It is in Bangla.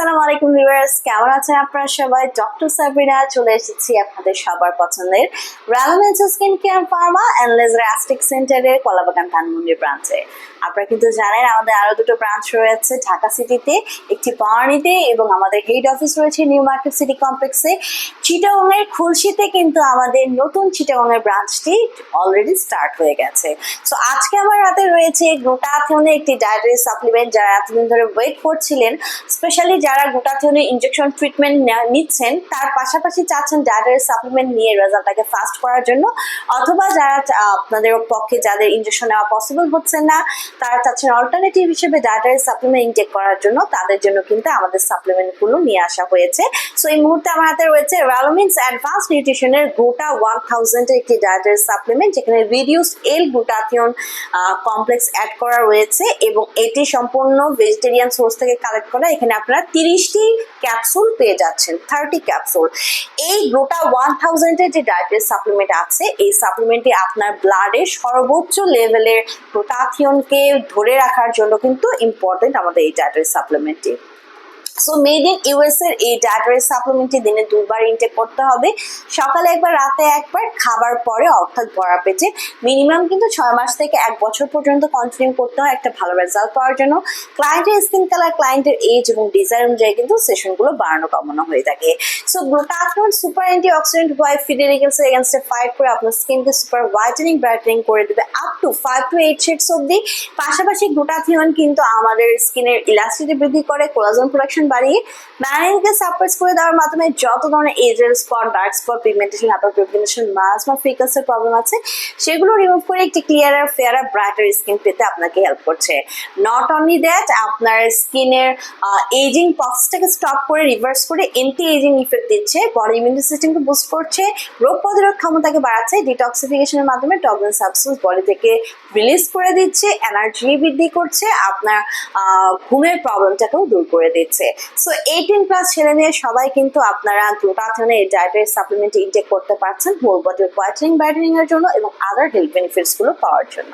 আসসালামু আলাইকুম ভিউয়ার্স, কেমন আছেন আপনারা সবাই? ডক্টর চলে এসেছি আপনাদের সবার পছন্দের skin care pharma and laser aesthetic সেন্টারের কলাবাগান ধানমন্ডির ব্রাঞ্চে আপনারা কিন্তু জানেন, আমাদের আরও দুটো ব্রাঞ্চ রয়েছে ঢাকা সিটিতে একটি এবং আমাদের হেড অফিস রয়েছে নিউ মার্কেট সিটি কমপ্লেক্সে চিটাগংয়ের খুলশিতে কিন্তু আমাদের নতুন চিটাগংয়ের ব্রাঞ্চটি অলরেডি স্টার্ট হয়ে গেছে। সো আজকে আমার হাতে রয়েছে গ্লুটাথিওনের একটি ডায়েটারি সাপ্লিমেন্ট যারা এতদিন ধরে ওয়েট করছিলেন স্পেশালি যারা গ্লুটাথিওনের ইনজেকশন ট্রিটমেন্ট নিচ্ছেন, তার পাশাপাশি চাচ্ছেন ডায়েটারি সাপ্লিমেন্ট নিয়ে রেজাল্টটাকে ফাস্ট করার জন্য, অথবা যারা আপনাদের পক্ষে যাদের ইনজেকশন নেওয়া পসিবল হচ্ছে না, তারা চাচ্ছেন অল্টারনেটিভ হিসেবে ডায়েটারি সাপ্লিমেন্ট ইনটেক করার জন্য, তাদের জন্য কিন্তু আমাদের সাপ্লিমেন্টগুলো নিয়ে আসা হয়েছে। সো এই মুহূর্তে আমার হাতে রয়েছে ভ্যালোমিন্স অ্যাডভান্স নিউট্রিশনের গোটা ওয়ান থাউজেন্ডের একটি ডায়েটারি সাপ্লিমেন্ট যেখানে reduce L glutathione complex add করা রয়েছে এবং এটি সম্পূর্ণ ভেজিটেরিয়ান সোর্স থেকে কালেক্ট করা। এখানে আপনারা তিরিশটি ক্যাপসুল পেয়ে যাচ্ছেন থার্টি ক্যাপসুল এই গোটা ওয়ান থাউজেন্ডের যে ডায়েটের সাপ্লিমেন্ট আছে, এই সাপ্লিমেন্টটি আপনার ব্লাডের সর্বোচ্চ লেভেলের প্রোটাথিয়নকে ধরে রাখার জন্য কিন্তু ইম্পর্টেন্ট আমাদের এই ডায়েটের সাপ্লিমেন্টটি সো মেড ইন ইউএস এর এই ডায়েটারি সাপ্লিমেন্টটি দিনে দুবার ইনটেক করতে হবে। সকালে একবার, রাতে একবার, খাবার পরে অর্থাৎ ভরা পেটে। মিনিমাম কিন্তু ছয় মাস থেকে এক বছর পর্যন্ত কন্টিনিউ করতে হয়, একটা ভালো রেজাল্ট পাওয়ার জন্য। ক্লায়েন্টের স্কিন কালার ক্লায়েন্টের এজ এবং ডিজাইন অনুযায়ী কিন্তু সেশনগুলো বাড়ানো কমানো হয়ে থাকে। So glutathione super anti oxidant হয় ফিডেরিকেলস এগেনস্টে ফাইট করে আপনার স্কিনকে সুপার হোয়াইটেনিং ব্রাইটেনিং করে দেবে up to five to eight shades অব্দি পাশাপাশি গ্লুটাথিয়ন কিন্তু আমাদের স্কিনের ইলাস্টিটি বৃদ্ধি করে কোলাজন প্রোডাকশন বাড়িয়ে ম্যানিংকে সাপ্রেস করে দেওয়ার মাধ্যমে যত ধরনের এজের spot dark spot pigmentation hyper pigmentation মাস বা ফিকাসের প্রবলেম আছে, সেগুলো রিমুভ করে একটি ক্লিয়ারার ফেয়ারার ব্রাইটার স্কিন পেতে আপনাকে হেল্প করছে। নট অনলি দ্যাট আপনার স্কিনের এজিং প্রসেসটাকে স্টপ করে রিভার্স করে এন্টি এজিং ইফেক্ট দিচ্ছে বডি ইমিউনিটি সিস্টেমকে বুস্ট করছে, রোগ প্রতিরোধ ক্ষমতাকে বাড়াচ্ছে ডিটক্সিফিকেশনের মাধ্যমে টক্সিন সাবস্টেন্স বডি থেকে রিলিজ করে দিচ্ছে এনার্জি বৃদ্ধি করছে, আপনার ঘুমের প্রবলেমটাকেও দূর করে দিচ্ছে। সো এইটিন প্লাস ছেলে মেয়ে সবাই কিন্তু আপনারা গ্লুটাথিয়নের এই ডায়েটের সাপ্লিমেন্ট ইনটেক করতে পারছেন হোল বডির হোয়াইটেনিং ব্রাইটেনিং এর জন্য এবং আদার হেলথ বেনিফিটসগুলো পাওয়ার জন্য।